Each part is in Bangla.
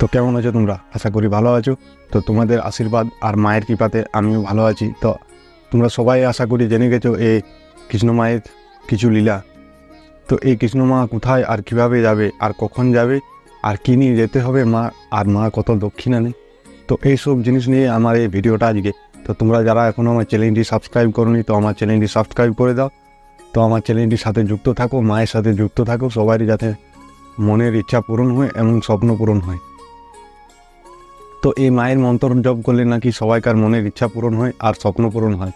তো কেমন আছো তোমরা? আশা করি ভালো আছো। তো তোমাদের আশীর্বাদ আর মায়ের কৃপাতে আমিও ভালো আছি। তো তোমরা সবাই আশা করি জেনে গেছো এই কৃষ্ণ মায়ের কিছু লীলা। তো এই কৃষ্ণ মা কোথায় আর কীভাবে যাবে আর কখন যাবে আর কী নিয়ে যেতে হবে মা আর মা কত দক্ষিণা নেই তো এইসব জিনিস নিয়ে আমার এই ভিডিওটা আজকে। তো তোমরা যারা এখনও আমার চ্যানেলটি সাবস্ক্রাইব করনি, তো আমার চ্যানেলটি সাবস্ক্রাইব করে দাও। তো আমার চ্যানেলটির সাথে যুক্ত থাকো, মায়ের সাথে যুক্ত থাকো, সবারই যাতে মনের ইচ্ছা পূরণ হয় এবং স্বপ্ন পূরণ হয়। তো এই মায়ের মন্ত্র জপ করলে নাকি সবাইকার মনের ইচ্ছা পূরণ হয় আর স্বপ্ন পূরণ হয়।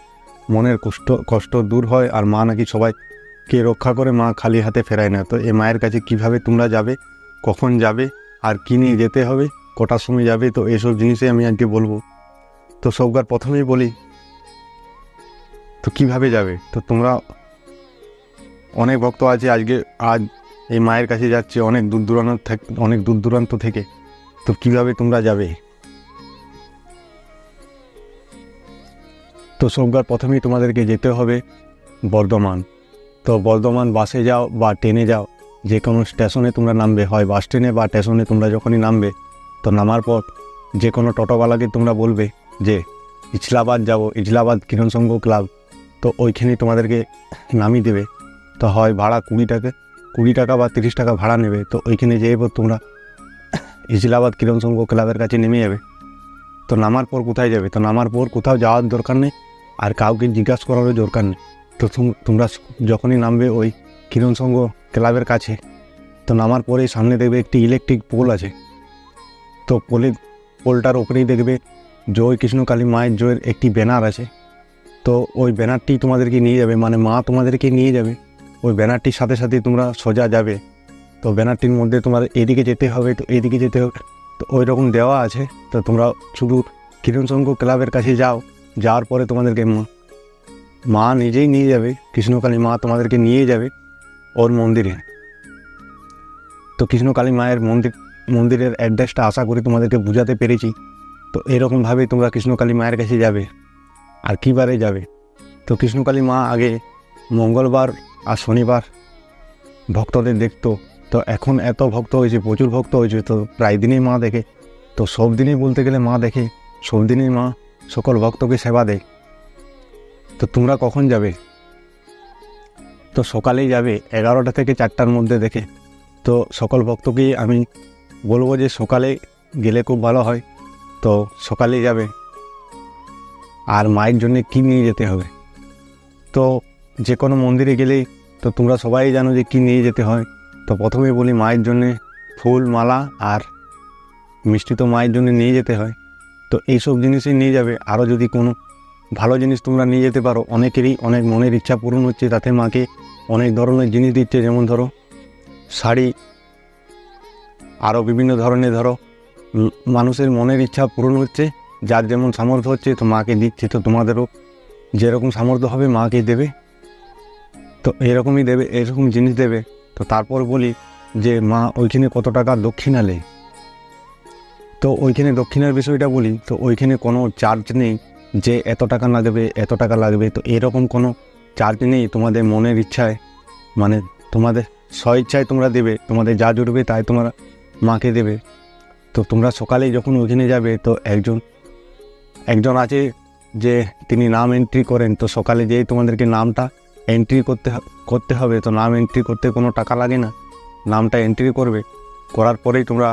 মনের কষ্ট কষ্ট দূর হয় আর মা নাকি সবাইকে রক্ষা করে, মা খালি হাতে ফেরায় না। তো এই মায়ের কাছে কীভাবে তোমরা যাবে, কখন যাবে, আর কী নিয়ে যেতে হবে, কটার সময় যাবে, তো এইসব জিনিসে আমি আজকে বলব। তো সবকার প্রথমেই বলি, তো কীভাবে যাবে? তো তোমরা অনেক ভক্ত আছে, আজকে, আজ এই মায়ের কাছে যাচ্ছে, অনেক দূর দূরান্ত থেকে, অনেক দূর দূরান্ত থেকে। তো কীভাবে তোমরা যাবে? তো সোমবার প্রথমেই তোমাদেরকে যেতে হবে বর্ধমান। তো বর্ধমান বাসে যাও বা ট্রেনে যাও যে কোনো স্টেশনে তোমরা নামবে। হয় বাস ট্রেনে বা স্টেশনে তোমরা যখনই নামবে, তো নামার পর যে কোনো টোটোওয়ালাকে তোমরা বলবে যে, ইছলাবাদ যাব, ইছলাবাদ কিরণ সংঘ ক্লাব। তো ওইখানে তোমাদেরকে নামিয়ে দেবে। তো হয় ভাড়া কুড়ি টাকা কুড়ি টাকা বা তিরিশ টাকা ভাড়া নেবে। তো ওইখানে যেয়ে পর তোমরা ইজলাবাদ কিরণ সংঘ ক্লাবের কাছে নেমে যাবে। তো নামার পর কোথায় যাবে? তো নামার পর কোথাও যাওয়ার দরকার নেই। আর কাউকে জিজ্ঞাসা করারও দরকার নেই। তো তোমরা যখনই নামবে ওই কিরণ সংঘ ক্লাবের কাছে, তো নামার পরেই সামনে দেখবে একটি ইলেকট্রিক পোল আছে। তো পোলে পোলটার ওপরেই দেখবে জয় কৃষ্ণকালী মায়ের জয়ের একটি ব্যানার আছে। তো ওই ব্যানারটি তোমাদেরকে নিয়ে যাবে মানে মা তোমাদেরকে নিয়ে যাবে। ওই ব্যানারটির সাথে সাথে তোমরা সোজা যাবে। তো ব্যানারটির মধ্যে তোমার এদিকে যেতে হবে, তো এদিকে যেতে হবে। তো ওই রকম দেওয়া আছে, তো তোমরা শুধু কিরণ সংঘ ক্লাবের কাছে যাও। যাওয়ার পরে তোমাদেরকে মা- মা নিজেই নিয়ে যাবে, কৃষ্ণকালী মা তোমাদেরকে নিয়ে যাবে ওর মন্দিরে। তো কৃষ্ণকালী মায়ের মন্দির, মন্দিরের অ্যাড্রেসটা আশা করি তোমাদেরকে বোঝাতে পেরেছি। তো এরকমভাবেই তোমরা কৃষ্ণকালী মায়ের কাছে যাবে আর কী বারে যাবে। তো কৃষ্ণকালী মা আগে মঙ্গলবার আর শনিবার ভক্তদের দেখতো। তো এখন এত ভক্ত হয়েছে, প্রচুর ভক্ত হয়েছে, তো প্রায় দিনেই মা দেখে। তো সব দিনেই বলতে গেলে মা দেখে, সব দিনেই মা সকল ভক্তকে সেবা দেয় তো তোমরা কখন যাবে? তো সকালেই যাবে, এগারোটা থেকে চারটার মধ্যে দেখে। তো সকল ভক্তকেই আমি বলব যে সকালে গেলে খুব ভালো হয়। তো সকালেই যাবে। আর মায়ের জন্য কী নিয়ে যেতে হবে? তো যে কোনো মন্দিরে গেলেই তো তোমরা সবাই জানো যে কী নিয়ে যেতে হয়। তো প্রথমে বলি মায়ের জন্যে ফুল, মালা আর মিষ্টি তো মায়ের জন্য নিয়ে যেতে হয়। তো এইসব জিনিসই নিয়ে যাবে। আরও যদি কোনো ভালো জিনিস তোমরা নিয়ে যেতে পারো, অনেকেরই অনেক মনের ইচ্ছা পূরণ হচ্ছে, তাতে মাকে অনেক ধরনের জিনিস দিচ্ছে, যেমন ধরো শাড়ি আরও বিভিন্ন ধরনের ধরো মানুষের মনের ইচ্ছা পূরণ হচ্ছে, যার যেমন সামর্থ্য হচ্ছে, তো মাকে দিচ্ছে, তো তোমাদেরও যেরকম সামর্থ্য হবে মাকে দেবে। তো এরকমই দেবে, এরকম জিনিস দেবে। তো তারপর বলি যে, মা ওইখানে কত টাকা দক্ষিণা নেই তো ওইখানে দক্ষিণার বিষয়টা বলি, তো ওইখানে কোনো চার্জ নেই যে এত টাকা না দেবে, এত টাকা লাগবে। তো এরকম কোনো চার্জ নেই তোমাদের মনের ইচ্ছায়। মানে তোমাদের স্ব ইচ্ছায় তোমরা দেবে, তোমাদের যা জুটবে তাই তোমরা মাকে দেবে। তো তোমরা সকালেই যখন ওইখানে যাবে, তো একজন একজন আছে যে তিনি নাম এন্ট্রি করেন, তো সকালে যেই তোমাদেরকে নামটা এন্ট্রি করতে করতে হবে। তো নাম এন্ট্রি করতে কোনো টাকা লাগে না। নামটা এন্ট্রি করবে। করার পরেই তোমরা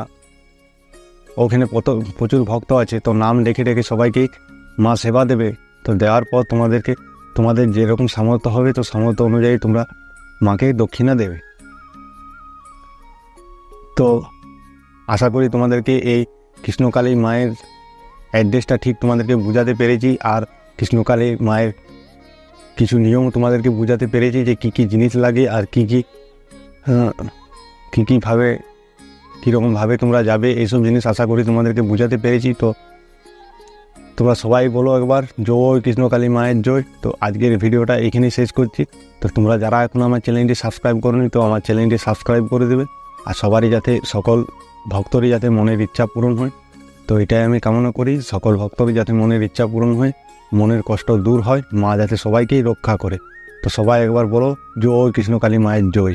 ওখানে কত প্রচুর ভক্ত আছে, তো নাম ডেকে ডেকে সবাইকেই মা সেবা দেবে। তো দেওয়ার পর তোমাদেরকে, তোমাদের যেরকম সামর্থ্য হবে, তো সামর্থ্য অনুযায়ী তোমরা মাকে দক্ষিণা দেবে। তো আশা করি তোমাদেরকে এই কৃষ্ণকালী মায়ের অ্যাড্রেসটা ঠিক তোমাদেরকে বোঝাতে পেরেছি, আর কৃষ্ণকালী মায়ের কিছু নিয়ম তোমাদেরকে বোঝাতে পেরেছি যে কী কী জিনিস লাগে, আর কী কী কী কীভাবে কীরকমভাবে তোমরা যাবে, এইসব জিনিস আশা করি তোমাদেরকে বোঝাতে পেরেছি। তো তোমরা সবাই বলো একবার, জয় কৃষ্ণকালী মায়ের জয়। তো আজকের ভিডিওটা এখানেই শেষ করছি। তো তোমরা যারা এখন আমার চ্যানেলটি সাবস্ক্রাইব করোনি, তো আমার চ্যানেলটি সাবস্ক্রাইব করে দেবে। আর সবারই যাতে সকল ভক্তরই যাতে মনের ইচ্ছা পূরণ হয়। তো এটাই আমি কামনা করি, সকল ভক্তরই যাতে মনের ইচ্ছা পূরণ হয়, মনের কষ্ট দূর হয়, মা যাতে সবাইকেই রক্ষা করে। তো সবাই একবার বলো, জয় কৃষ্ণকালী মায়ের জয়।